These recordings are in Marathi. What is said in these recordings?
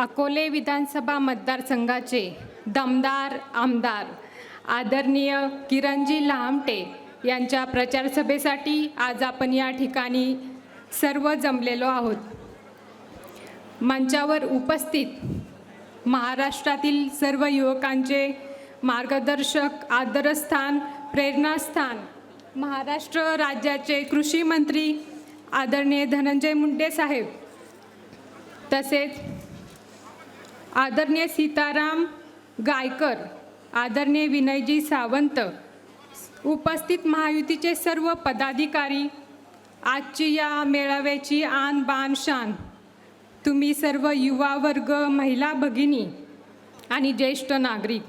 अकोले विधानसभा मतदारसंघाचे दमदार आमदार आदरणीय किरणजी लहामटे यांच्या प्रचारसभेसाठी आज आपण या ठिकाणी सर्व जमलेलो आहोत. मंचावर उपस्थित महाराष्ट्रातील सर्व युवकांचे मार्गदर्शक आदरस्थान प्रेरणास्थान महाराष्ट्र राज्याचे कृषी मंत्री आदरणीय धनंजय मुंडे साहेब तसेच आदरणीय सीताराम गायकर आदरणीय विनयजी सावंत उपस्थित महायुतीचे सर्व पदाधिकारी आजची या मेळाव्याची आन बान शान. तुम्ही सर्व युवा वर्ग महिला भगिनी आणि ज्येष्ठ नागरिक.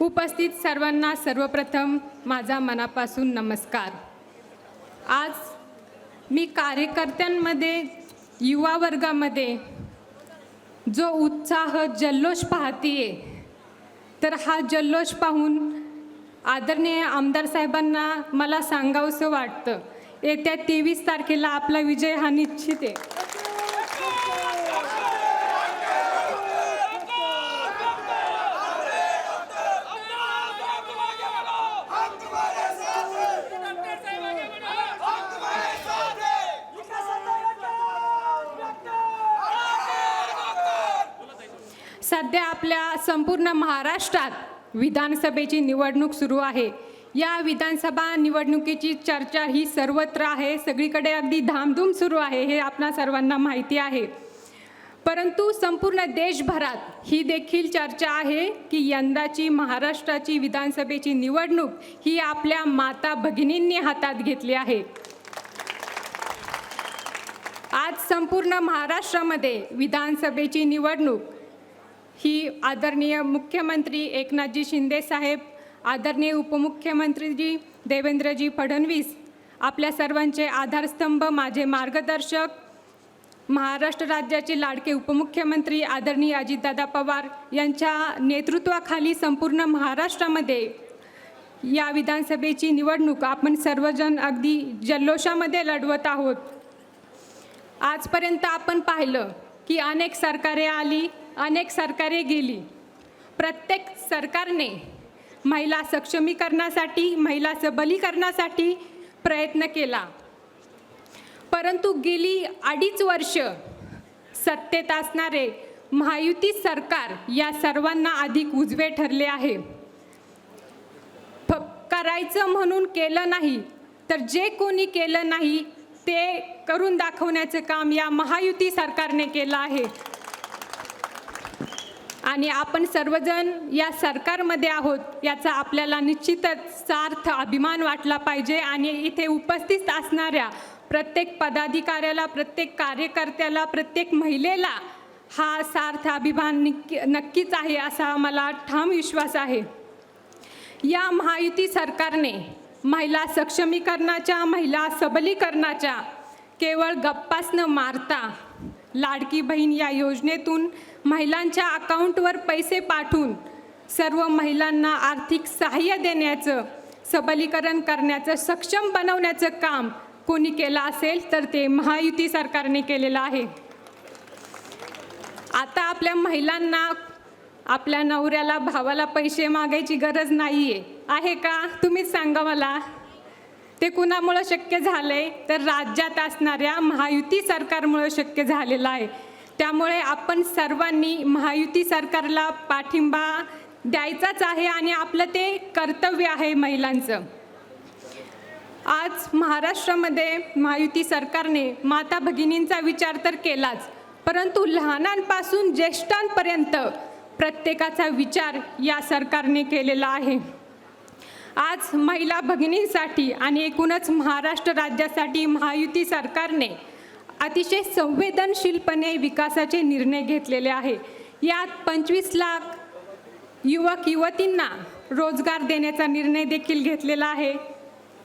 उपस्थित सर्वांना सर्वप्रथम माझा मनापासून नमस्कार. आज मी कार्यकर्त्यांमध्ये युवा वर्गामध्ये जो उत्साह जल्लोष पाहतीये तर हा जल्लोष पाहून आदरणीय आमदार साहेबांना मला सांगावंसं वाटतं. येत्या तेवीस तारखेला आपला विजय हा निश्चित आहे. सध्या आपल्या संपूर्ण महाराष्ट्रात विधानसभेची निवडणूक सुरू आहे. या विधानसभा निवडणुकीची चर्चा ही सर्वत्र आहे. सगळीकडे अगदी धामधूम सुरू आहे हे आपणा सर्वांना माहिती आहे. परंतु संपूर्ण देशभरात ही देखील चर्चा आहे की यंदाची महाराष्ट्राची विधानसभेची निवडणूक ही आपल्या माता भगिनींनी हातात घेतली आहे. आज संपूर्ण महाराष्ट्रामध्ये विधानसभेची निवडणूक ही आदरणीय मुख्यमंत्री एकनाथजी शिंदे साहेब आदरणीय उपमुख्यमंत्रीजी देवेंद्रजी फडणवीस आपल्या सर्वांचे आधारस्तंभ माझे मार्गदर्शक महाराष्ट्र राज्याचे लाडके उपमुख्यमंत्री आदरणीय अजितदादा पवार यांच्या नेतृत्वाखाली संपूर्ण महाराष्ट्रामध्ये या विधानसभेची निवडणूक आपण सर्वजण अगदी जल्लोषामध्ये लढवत आहोत. आजपर्यंत आपण पाहिलं की अनेक सरकारे आली अनेक सरकारे गेली. प्रत्येक सरकारने महिला सक्षमीकरणासाठी महिला सबलीकरणासाठी प्रयत्न केला. परंतु गेली अडीच वर्ष सत्तेत असणारे महायुती सरकार या सर्वांना अधिक उजवे ठरले आहे. करायचं म्हणून केलं नाही तर जे कोणी केलं नाही ते करून दाखवण्याचं काम या महायुती सरकारने केलं आहे. आणि आपण सर्वजण या सरकारमध्ये आहोत याचा आपल्याला निश्चितच सार्थ अभिमान वाटला पाहिजे. आणि इथे उपस्थित असणाऱ्या प्रत्येक पदाधिकाऱ्याला प्रत्येक कार्यकर्त्याला प्रत्येक महिलेला हा सार्थ अभिमान निक्की नक्कीच आहे असा मला ठाम विश्वास आहे. या महायुती सरकारने महिला सक्षमीकरणाच्या महिला सबलीकरणाच्या केवळ गप्पास न मारता लाडकी बहीण या योजनेतून महिलांच्या अकाउंटवर पैसे पाठवून सर्व महिलांना आर्थिक सहाय्य देण्याचं सबलीकरण करण्याचं सक्षम बनवण्याचं काम कोणी केलं असेल तर ते महायुती सरकारने केलेलं आहे. आता आपल्या महिलांना आपल्या नवऱ्याला भावाला पैसे मागायची गरज नाही आहे आहे का? तुम्हीच सांगा मला. ते कुणामुळं शक्य झालंय? तर राज्यात असणाऱ्या महायुती सरकारमुळं शक्य झालेलं आहे. त्यामुळे आपण सर्वांनी महायुती सरकारला पाठिंबा द्यायचाच आहे आणि आपलं ते कर्तव्य आहे महिलांचं. आज महाराष्ट्रामध्ये महायुती सरकारने माता भगिनींचा विचार तर केलाच परंतु लहानांपासून ज्येष्ठांपर्यंत प्रत्येकाचा विचार या सरकारने केलेला आहे. आज महिला भगिनींसाठी आणि एकूणच महाराष्ट्र राज्यासाठी महायुती सरकारने अतिशय संवेदनशीलपणे विकासाचे निर्णय घेतलेले आहे. यात पंचवीस लाख युवक युवतींना रोजगार देण्याचा निर्णय देखील घेतलेला आहे.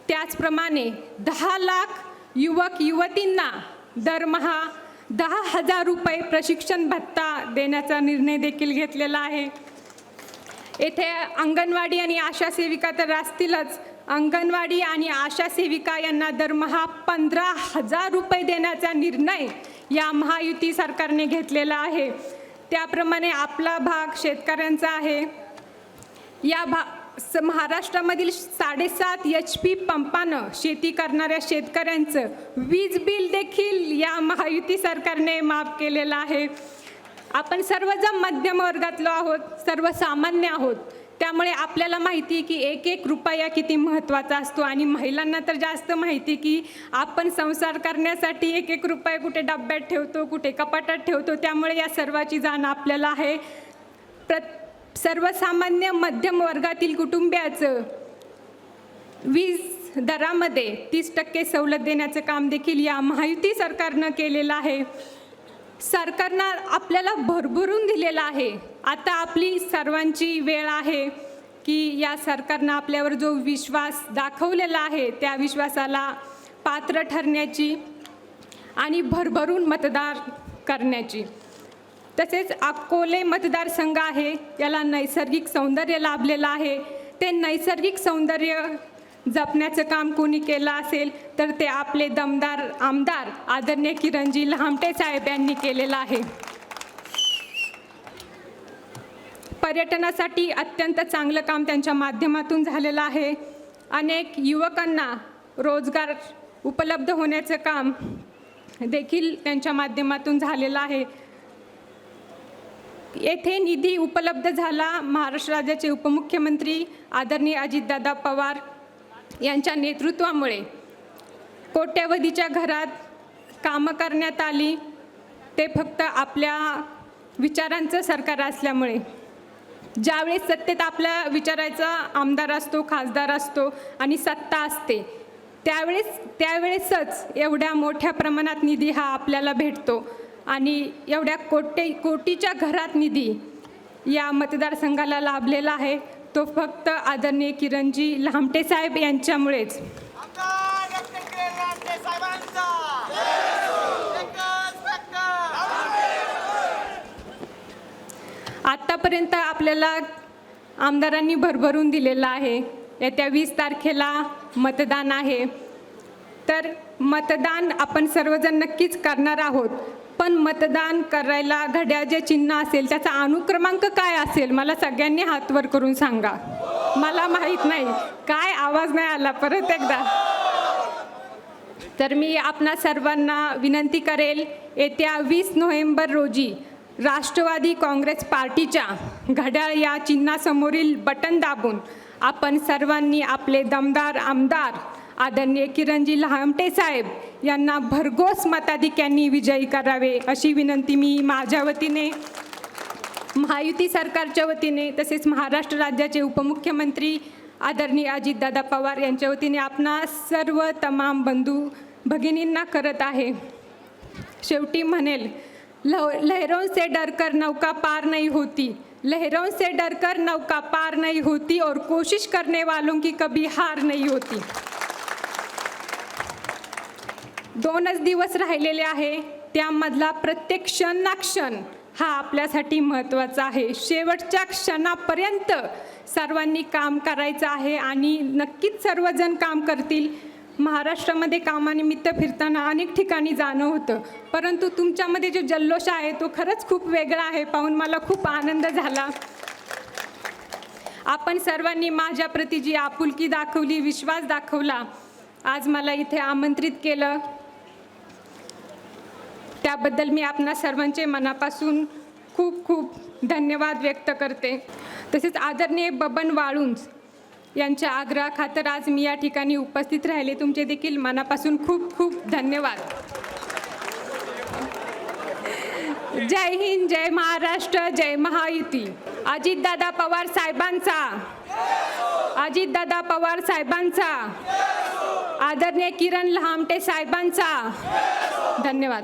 त्याचप्रमाणे दहा लाख युवक युवतींना दरमहा दहा हजार रुपये प्रशिक्षण भत्ता देण्याचा निर्णय देखील घेतलेला आहे. येथे अंगणवाडी आणि आशा सेविका तर असतीलच. अंगणवाडी आणि आशा सेविका यांना दरमहा पंधरा हजार रुपये देण्याचा निर्णय या महायुती सरकारने घेतलेला आहे. त्याप्रमाणे आपला भाग शेतकऱ्यांचा आहे. या भा स महाराष्ट्रामधील साडेसात एच पी पंपानं शेती करणाऱ्या शेतकऱ्यांचं वीज बिल देखील या महायुती सरकारने माफ केलेलं आहे. आपण सर्वजण मध्यम वर्गातलो आहोत सर्वसामान्य आहोत. त्यामुळे आपल्याला माहिती की एक एक रुपया किती महत्त्वाचा असतो आणि महिलांना तर जास्त माहिती की आपण संसार करण्यासाठी एक एक रुपये कुठे डब्यात ठेवतो कुठे कपाटात ठेवतो त्यामुळे या सर्वाची जाण आपल्याला आहे. प्रत सर्वसामान्य मध्यम वर्गातील कुटुंबियाचं वीज दरामध्ये तीस टक्के सवलत देण्याचं काम देखील या महायुती सरकारनं केलेलं आहे. सरकारनं आपल्याला भरभरून दिलेलं आहे. आता आपली सर्वांची वेळ आहे की या सरकारनं आपल्यावर जो विश्वास दाखवलेला आहे त्या विश्वासाला पात्र ठरण्याची आणि भरभरून मतदार करण्याची. तसेच अकोले मतदारसंघ आहे याला नैसर्गिक सौंदर्य लाभलेलं आहे. ते नैसर्गिक सौंदर्य जपण्याचं काम कोणी केलं असेल तर ते आपले दमदार आमदार आदरणीय किरणजी लहामटे साहेब यांनी केलेलं आहे. पर्यटनासाठी अत्यंत चांगलं काम त्यांच्या माध्यमातून झालेलं आहे. अनेक युवकांना रोजगार उपलब्ध होण्याचं काम देखील त्यांच्या माध्यमातून झालेलं आहे. येथे निधी उपलब्ध झाला. महाराष्ट्र राज्याचे उपमुख्यमंत्री आदरणीय अजितदादा पवार यांच्या नेतृत्वामुळे कोट्यवधीच्या घरात कामं करण्यात आली. ते फक्त आपल्या विचारांचं सरकार असल्यामुळे. ज्यावेळेस सत्तेत आपल्या विचारायचा आमदार असतो खासदार असतो आणि सत्ता असते त्यावेळेस त्यावेळेसच एवढ्या मोठ्या प्रमाणात निधी हा आपल्याला भेटतो आणि एवढ्या कोटे कोटीच्या घरात निधी या मतदारसंघाला लाभलेला आहे. तो फक्त आदरणीय किरणजी लहामटे साहेब यांच्यामुळेच. आत्तापर्यंत आपल्याला आमदारांनी भरभरून दिलेलं आहे. येत्या वीस तारखेला मतदान आहे. तर मतदान आपण सर्वजण नक्कीच करणार आहोत. पण मतदान करायला घड्याळ जे चिन्ह असेल त्याचा अनुक्रमांक काय असेल? मला सगळ्यांनी हातवर करून सांगा. मला माहीत नाही. काय आवाज नाही आला परत एकदा. तर मी आपणा सर्वांना विनंती करेल येत्या वीस नोव्हेंबर रोजी राष्ट्रवादी काँग्रेस पार्टीच्या घड्याळ या चिन्हासमोरील बटन दाबून आपण सर्वांनी आपले दमदार आमदार आदरणीय किरणजी लहामटे साहेब यांना भरघोस मताधिक्यांनी विजयी करावे अशी विनंती मी माझ्या वतीने महायुती सरकारच्या वतीने तसेच महाराष्ट्र राज्याचे उपमुख्यमंत्री आदरणीय अजितदादा पवार यांच्या वतीने आपणा सर्व तमाम बंधू भगिनींना करत आहे. शेवटी म्हणेल लह लहरों से डरकर नौका पार नहीं होती. लहरों से डरकर नौका पार नहीं होती और कोशिश करने वालों की कभी हार नहीं होती. दोनच दिवस राहिलेले आहे. त्यामधला प्रत्येक क्षण ना क्षण हा आपल्यासाठी महत्त्वाचा आहे. शेवटच्या क्षणापर्यंत सर्वांनी काम करायचं आहे आणि नक्कीच सर्वजण काम करतील. महाराष्ट्रामध्ये कामानिमित्त फिरताना अनेक ठिकाणी जाणं होतं. परंतु तुमच्यामध्ये जो जल्लोष आहे तो खरंच खूप वेगळा आहे. पाहून मला खूप आनंद झाला. आपण सर्वांनी माझ्याप्रती जी आपुलकी दाखवली विश्वास दाखवला आज मला इथे आमंत्रित केलं. त्याबद्दल मी आपणा सर्वांचे मनापासून खूप खूप धन्यवाद व्यक्त करते. तसेच आदरणीय बबन वाळुंज यांच्या आग्रहाखातर आज मी या ठिकाणी उपस्थित राहिले. तुमचे देखील मनापासून खूप खूप धन्यवाद. जय हिंद जय महाराष्ट्र जय महायुती. अजितदादा पवार साहेबांचा. अजितदादा पवार साहेबांचा. आदरणीय किरण लहामटे साहेबांचा. धन्यवाद.